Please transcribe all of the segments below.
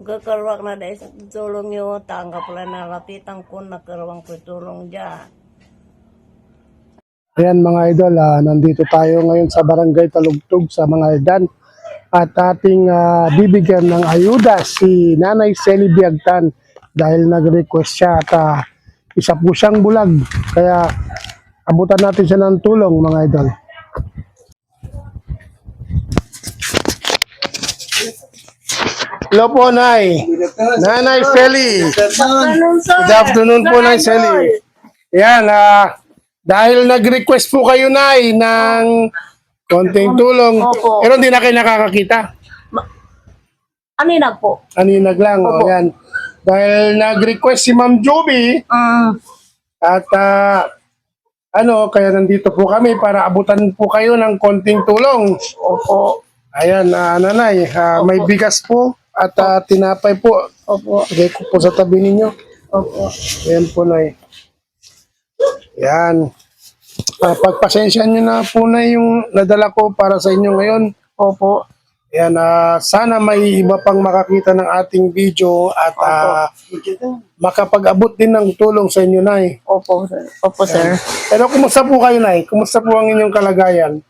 Kakarwak na dahil sa tulong nyo, tanggap pala na lapitan ko, nakarwang ko tulong dyan. Ayan mga idol, ah, nandito tayo ngayon sa Barangay Talugtog sa mga Aldan at ating ah, bibigyan ng ayuda si Nanay Sally Biagtan dahil nag-request siya at ah, isa po siyang bulag kaya abutan natin siya ng tulong mga idol. Hello po, Nay. Nanay Sally. Good afternoon po, Nay Sally. Yan, ah, dahil nag-request po kayo, Nay, ng konting tulong. Opo. Pero hindi na kayo nakakakita. Anina po. Aninag lang. O, Opo. yan. Dahil nag-request si Ma'am Joby Mm, at ah, ano, kaya nandito po kami para abutan po kayo ng konting tulong. opo. Ayan, ah, nanay, ah, may bigas po at ah, tinapay po. Opo. Lagay ko po sa tabi ninyo. Opo. Ayan po, Nay. Yan. Ah, pagpasensya nyo na po na yung nadala ko para sa inyo ngayon. Opo. Yan, ah, sana may iba pang makakita ng ating video at ah, makapag-abot din ng tulong sa inyo, Nay. Opo, sir. Opo, sir. Pero kumusta po kayo, Nay? Kumusta po ang inyong kalagayan?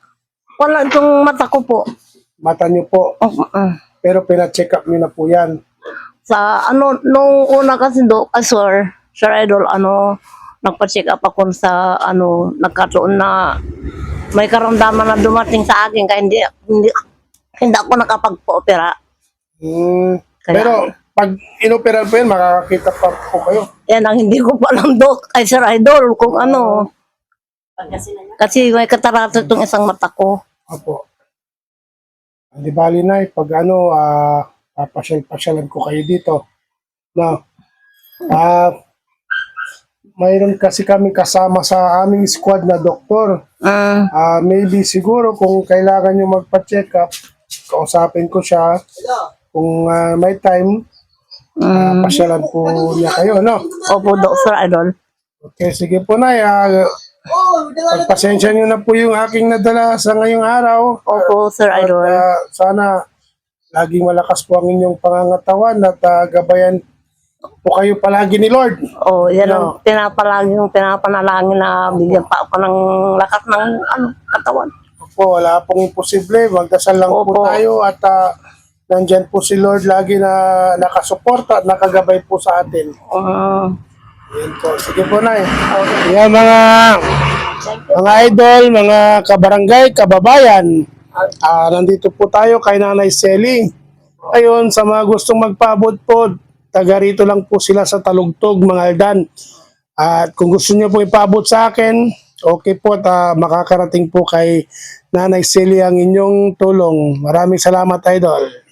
Wala itong mata ko po. Mata nyo po. Opo, ah. Pero pina-check up nyo na po yan. Sa ano, nung una kasi do, ah, sir, sir idol, ano, nagpa-check up ako sa, ano, nagkataon na may karamdaman na dumating sa akin kaya hindi, hindi, hindi ako nakapag-opera. Hmm. Kaya- Pero pag inoperan po yan, makakakita pa po kayo. Yan ang hindi ko pa alam, Dok. Ay, Sir Idol, kung ano. Kasi may katarata itong isang mata ko. Opo. Di bali na, pag ano, ah, papasyal-pasyalan ko kayo dito. No. Ah, mayroon kasi kami kasama sa aming squad na doktor. Ah, maybe siguro kung kailangan nyo magpa-check up, kausapin ko siya. Kung ah, may time, ah, mm. pasyalan po niya kayo, no? Opo, Dok, Sir Idol. Okay, sige po na. Uh, pagpasensya nyo na po yung aking nadala sa ngayong araw. Opo, Sir At Idol. ah, sana laging malakas po ang inyong pangangatawan at ah, gabayan po kayo palagi ni Lord. Oh, yan ang pinapalagi yung pinapanalangin na bigyan pa ako ng lakas ng ano, katawan. Po, wala pong imposible. Magdasal lang po Opo. tayo at ah, nandyan po si Lord lagi na nakasuporta at nakagabay po sa atin. Mm. Yan po. Sige po na Yan mga mga idol, mga kabarangay, kababayan. Ah, nandito po tayo kay Nanay Selly. Ayun, sa mga gustong magpaabot po, taga rito lang po sila sa Talugtog, mga Aldan. At kung gusto niyo po ipaabot sa akin, okay po, at ah, makakarating po kay Nanay Selly ang inyong tulong. Maraming salamat, idol.